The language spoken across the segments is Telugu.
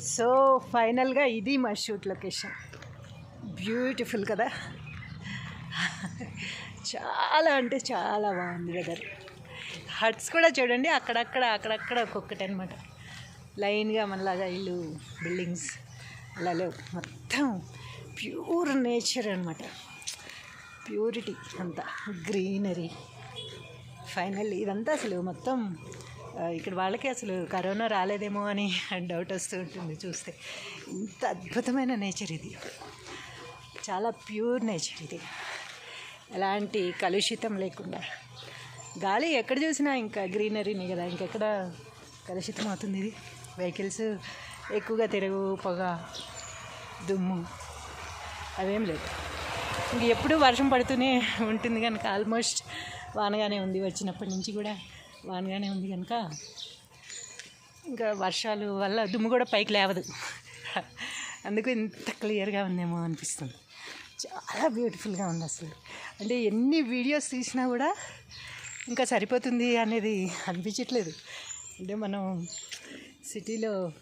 సో ఫైనల్గా ఇది మా షూట్ లొకేషన్. బ్యూటిఫుల్ కదా. చాలా అంటే చాలా బాగుంది వెదర్. హట్స్ కూడా చూడండి అక్కడక్కడ అక్కడక్కడ ఒక్కొక్కటి అనమాట లైన్గా మనలాగా ఇల్లు బిల్డింగ్స్ అలా లేవు. మొత్తం ప్యూర్ నేచర్ అనమాట ప్యూరిటీ అంతా గ్రీనరీ. ఫైనల్ ఇదంతా అసలు మొత్తం ఇక్కడ వాళ్ళకి అసలు కరోనా రాలేదేమో అని డౌట్ వస్తూ ఉంటుంది చూస్తే. ఇంత అద్భుతమైన నేచర్ ఇది. చాలా ప్యూర్ నేచర్ ఇది. ఎలాంటి కలుషితం లేకుండా. గాలి ఎక్కడ చూసినా ఇంకా గ్రీనరీని కదా ఇంకెక్కడ కలుషితం అవుతుంది ఇది. వెహికల్స్ ఎక్కువగా తిరుగు పొగ దుమ్ము అవేం లేదు ఇంక ఎప్పుడు వర్షం పడుతూనే ఉంటుంది కనుక ఆల్మోస్ట్ వానగానే ఉంది వచ్చినప్పటి నుంచి కూడా. వానగానే ఉంది కనుక ఇంకా వర్షాలు వల్ల దుమ్ము కూడా పైకి లేవదు. అందుకు ఇంత క్లియర్గా ఉందేమో అనిపిస్తుంది. చాలా బ్యూటిఫుల్గా ఉంది అసలు. అంటే ఎన్ని వీడియోస్ తీసినా కూడా ఇంకా సరిపోతుంది అనేది అనిపించట్లేదు. అంటే మనం సిటీలో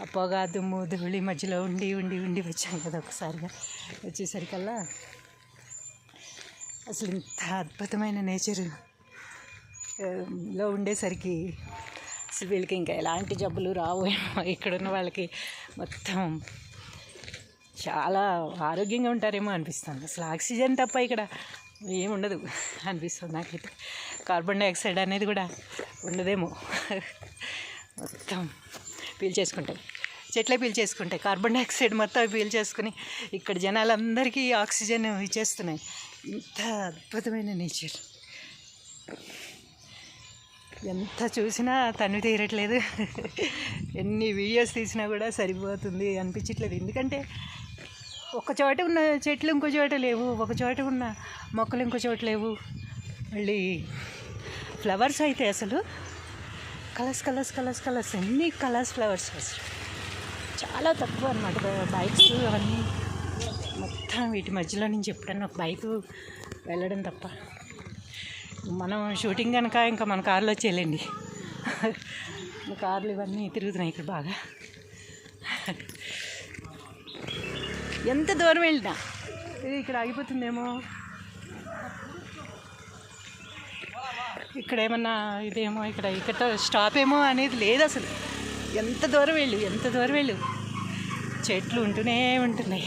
ఆ పొగ దుమ్ము ధూళి మధ్యలో ఉండి ఉండి ఉండి వచ్చాం కదా ఒకసారిగా. వచ్చేసరికల్లా అసలు ఇంత అద్భుతమైన నేచర్ లో ఉండేసరికి అసలు వీళ్ళకి ఇంకా ఎలాంటి జబ్బులు రావు ఏమో ఇక్కడున్న వాళ్ళకి. మొత్తం చాలా ఆరోగ్యంగా ఉంటారేమో అనిపిస్తుంది. అసలు ఆక్సిజన్ తప్ప ఇక్కడ ఏముండదు అనిపిస్తుంది నాకైతే. కార్బన్ డైఆక్సైడ్ అనేది కూడా ఉండదేమో. మొత్తం పీల్చేసుకుంటాయి. చెట్లే పీల్చేసుకుంటాయి. కార్బన్ డైఆక్సైడ్ మొత్తం అవి పీల్చేసుకుని ఇక్కడ జనాలందరికీ ఆక్సిజన్ ఇచ్చేస్తున్నాయి. ఇంత అద్భుతమైన నేచర్. ఎంత చూసినా తను తీరట్లేదు. ఎన్ని వీడియోస్ తీసినా కూడా సరిపోతుంది అనిపించట్లేదు. ఎందుకంటే ఒక చోట ఉన్న చెట్లు ఇంకో చోట లేవు ఒక చోట ఉన్న మొక్కలు ఇంకో చోట లేవు. మళ్ళీ ఫ్లవర్స్ అయితే అసలు కలర్స్ కలర్స్ కలర్స్ కలర్స్ ఎన్ని కలర్స్ ఫ్లవర్స్ అసలు చాలా తక్కువ అనమాట బైక్స్ అవన్నీ. మొత్తం వీటి మధ్యలో నుంచి ఎప్పుడన్నా ఒక బైక్ వెళ్ళడం తప్ప. మనం షూటింగ్ కనుక ఇంకా మన కార్లో వచ్చేయాలండి. కార్లు ఇవన్నీ తిరుగుతున్నాయి ఇక్కడ బాగా. ఎంత దూరం వెళ్ళినా. ఇది ఇక్కడ ఆగిపోతుందేమో. ఇక్కడ ఏమన్నా ఇదేమో ఇక్కడ ఇక్కడ స్టాప్ ఏమో అనేది లేదు అసలు. ఎంత దూరం వెళ్ళు ఎంత దూరం వెళ్ళు. చెట్లు ఉంటూనే ఉంటున్నాయి.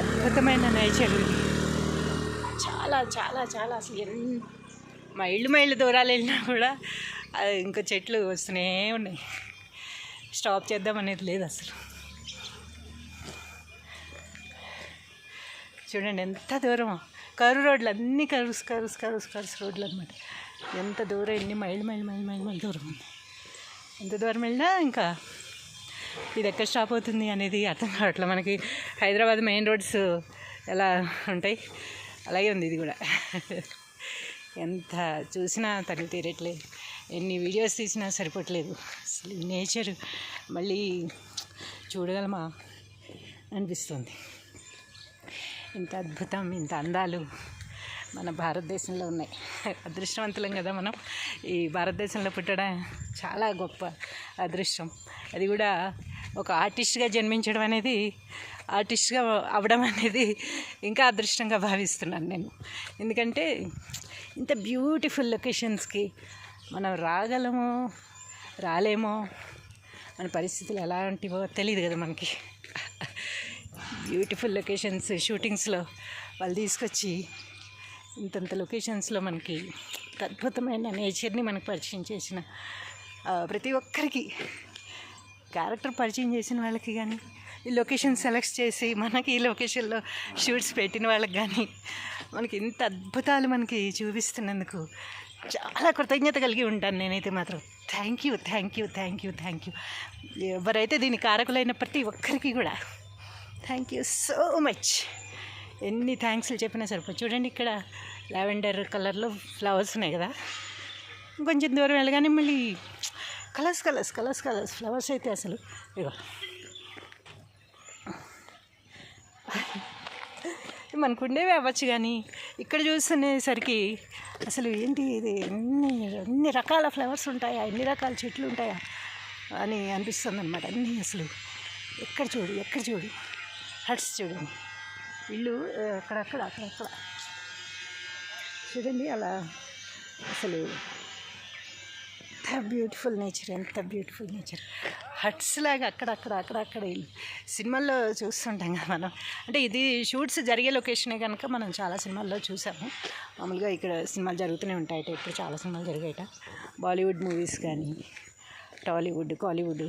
అద్భుతమైన నేచర్ ఇది. చాలా చాలా చాలా అసలు ఎన్ని మైళ్ళు మైళ్ళు దూరాలు వెళ్ళినా కూడా అది ఇంకా చెట్లు వస్తూనే ఉన్నాయి. స్టాప్ చేద్దాం అనేది లేదు అసలు. చూడండి ఎంత దూరమో. కరువు రోడ్లు అన్నీ కరుస్ కరుస్ కరుస్ కరుసు రోడ్లు అనమాట ఎంత దూరం ఎన్ని మైళ్ళు మైళ్ళు మైళ్ళు మైళ్ళు మైళ్ళు దూరం ఉంది ఎంత దూరం వెళ్ళినా ఇంకా ఇది ఎక్కడ స్టాప్ అవుతుంది అనేది అర్థం కావట్లేదు మనకి హైదరాబాద్ మెయిన్ రోడ్స్ ఎలా ఉంటాయి? అలాగే ఉంది ఇది కూడా. ఎంత చూసినా తను తీరట్లేదు ఎన్ని వీడియోస్ తీసినా సరిపోవట్లేదు. అసలు నేచర్ మళ్ళీ చూడగలమా అనిపిస్తుంది. ఇంత అద్భుతం ఇంత అందాలు మన భారతదేశంలో ఉన్నాయి. అదృష్టవంతులం కదా మనం. ఈ భారతదేశంలో పుట్టడం చాలా గొప్ప అదృష్టం. అది కూడా ఒక ఆర్టిస్ట్గా జన్మించడం అనేది ఆర్టిస్ట్గా అవడం అనేది ఇంకా అదృష్టంగా భావిస్తున్నాను నేను. ఎందుకంటే ఇంత బ్యూటిఫుల్ లొకేషన్స్కి మనం రాగలమో రాలేమో మన పరిస్థితులు ఎలాంటివో తెలియదు కదా మనకి. బ్యూటిఫుల్ లొకేషన్స్ షూటింగ్స్లో వాళ్ళు తీసుకొచ్చి ఇంతంత లొకేషన్స్లో మనకి అద్భుతమైన నేచర్ని మనకు పరిచయం చేసిన ప్రతి ఒక్కరికి క్యారెక్టర్ పరిచయం చేసిన వాళ్ళకి కానీ ఈ లొకేషన్ సెలెక్ట్ చేసి మనకి ఈ లొకేషన్లో షూట్స్ పెట్టిన వాళ్ళకి కానీ మనకి ఇంత అద్భుతాలు మనకి చూపిస్తున్నందుకు చాలా కృతజ్ఞత కలిగి ఉంటాను నేనైతే మాత్రం. Thank you thank you thank you thank you ఎవరైతే దీని కారకులైన ప్రతి ఒక్కరికి కూడా థ్యాంక్ యూ సో మచ్ ఎన్ని థ్యాంక్స్లు చెప్పినా సరిపో చూడండి ఇక్కడ లావెండర్ కలర్లో ఫ్లవర్స్ ఉన్నాయి కదా. కొంచెం దూరం వెళ్ళగానే మళ్ళీ colours colours colours colours flowers అయితే అసలు ఇగో మనకు ఉండేవి అవ్వచ్చు కానీ ఇక్కడ చూస్తునేసరికి అసలు ఏంటి ఇది? ఎన్ని అన్ని రకాల ఫ్లవర్స్ ఉంటాయా? ఎన్ని రకాల చెట్లు ఉంటాయా? అని అనిపిస్తుంది అనమాట అన్నీ అసలు ఎక్కడ చూడు ఎక్కడ చూడు. హట్స్ చూడండి ఇల్లు అక్కడక్కడ అక్కడక్కడ. చూడండి అలా అసలు ఎంత బ్యూటిఫుల్ నేచర్ ఎంత బ్యూటిఫుల్ నేచర్. హట్స్ లాగా అక్కడక్కడ అక్కడక్కడ సినిమాల్లో చూస్తుంటాం కదా మనం. అంటే ఇది షూట్స్ జరిగే లొకేషనే కనుక మనం చాలా సినిమాల్లో చూసాము. మామూలుగా ఇక్కడ సినిమాలు జరుగుతూనే ఉంటాయట ఇప్పుడు చాలా సినిమాలు జరిగాయట. బాలీవుడ్ మూవీస్ కానీ టాలీవుడ్ కాలీవుడ్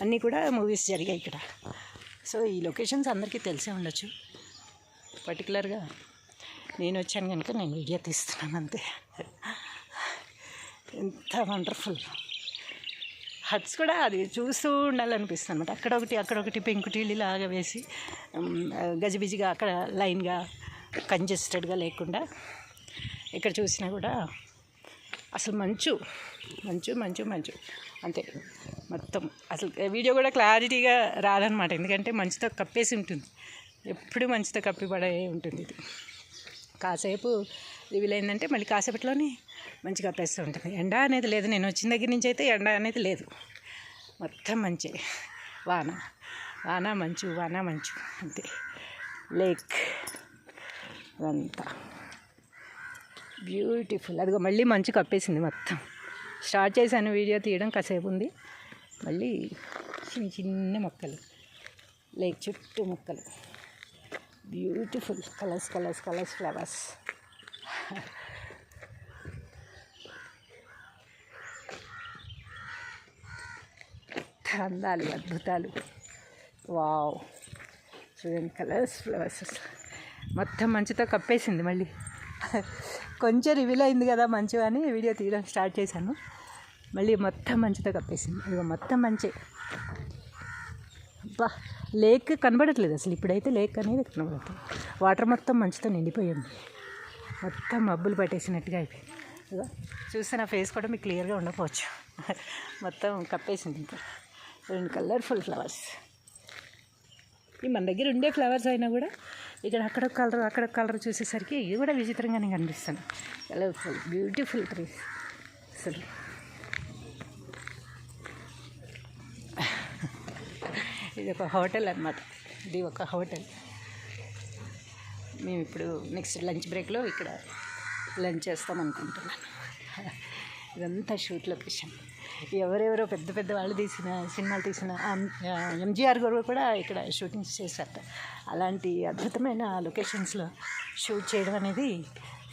అన్నీ కూడా మూవీస్ జరిగాయి ఇక్కడ. సో ఈ లొకేషన్స్ అందరికీ తెలిసే ఉండొచ్చు. పర్టికులర్గా నేను వచ్చాను కనుక నేను వీడియో తీస్తున్నాను అంతే. ఎంత వండర్ఫుల్. హట్స్ కూడా అది చూస్తూ ఉండాలనిపిస్తుంది అనమాట అక్కడ ఒకటి అక్కడ ఒకటి పెంకుటీలు లాగా వేసి గజిబిజిగా అక్కడ లైన్గా కంజెస్టెడ్గా లేకుండా ఇక్కడ చూసినా కూడా అసలు మంచు మంచు మంచు మంచు. అంతే. మొత్తం అసలు వీడియో కూడా క్లారిటీగా రాదనమాట ఎందుకంటే మంచుతో కప్పేసి ఉంటుంది. ఎప్పుడు మంచుతో కప్పి పడే ఉంటుంది ఇది. కాసేపు రివీల్ అయిందంటే మళ్ళీ కాసేపట్లోనే మంచిగా కప్పేస్తూ ఉంటుంది. ఎండ అనేది లేదు. నేను వచ్చిన దగ్గర నుంచి అయితే ఎండ అనేది లేదు. మొత్తం మంచి. వాన. వాన మంచు వాన మంచు. అంతే. లేక్. అదంతా బ్యూటిఫుల్. అదిగో మళ్ళీ మంచు కప్పేసింది మొత్తం. స్టార్ట్ చేశాను వీడియో తీయడం కాసేపు ఉంది. మళ్ళీ చిన్న చిన్న మొక్కలు. లేక్ చుట్టూ మొక్కలు. Beautiful colours colours colours flowers అందాలు అద్భుతాలు. వావ్ చూడండి కలర్స్ ఫ్లవర్స్ మొత్తం మంచుతో కప్పేసింది మళ్ళీ. కొంచెం రివీల్ అయింది కదా మంచు అని వీడియో తీయడం స్టార్ట్ చేశాను. మళ్ళీ మొత్తం మంచుతో కప్పేసింది. ఇదిగో మొత్తం మంచి. అబ్బా లేక్ కనబడట్లేదు అసలు ఇప్పుడైతే లేక్ అనేది కనబడట్లేదు. వాటర్ మొత్తం మంచుతో నిండిపోయింది. మొత్తం మబ్బులు పట్టేసినట్టుగా అయిపోయింది. చూస్తే నా ఫేస్ కూడా మీకు క్లియర్గా ఉండకపోవచ్చు. మొత్తం కప్పేసింది ఇంకా. రెండు కలర్ఫుల్ ఫ్లవర్స్. ఈ మన దగ్గర ఉండే ఫ్లవర్స్ అయినా కూడా ఇక్కడ అక్కడ కలర్ అక్కడ కలర్ చూసేసరికి ఇది కూడా విచిత్రంగానే కనిపిస్తుంది. కలర్ఫుల్ బ్యూటిఫుల్ ట్రీస్ అసలు ఇది ఒక హోటల్ అన్నమాట. ఇది ఒక హోటల్. మేము ఇప్పుడు నెక్స్ట్ లంచ్ బ్రేక్లో ఇక్కడ లంచ్ చేస్తాం అనుకుంటున్నాను. ఇదంతా షూట్ లొకేషన్. ఎవరెవరో పెద్ద పెద్ద వాళ్ళు తీసిన సినిమాలు తీసిన ఎంజీఆర్ గారు కూడా ఇక్కడ షూటింగ్స్ చేశారట. అలాంటి అద్భుతమైన లొకేషన్స్లో షూట్ చేయడం అనేది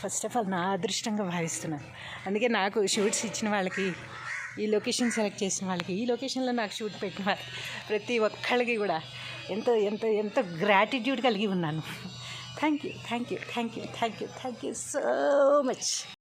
ఫస్ట్ ఆఫ్ ఆల్ నా అదృష్టంగా భావిస్తున్నాను. అందుకే నాకు షూట్స్ ఇచ్చిన వాళ్ళకి ఈ లొకేషన్ సెలెక్ట్ చేసిన వాళ్ళకి ఈ లొకేషన్లో నాకు షూట్ పెట్టిన ప్రతి ఒక్కళ్ళకి కూడా ఎంతో ఎంతో ఎంతో గ్రాటిట్యూడ్ కలిగి ఉన్నాను. Thank you thank you thank you thank you thank you so much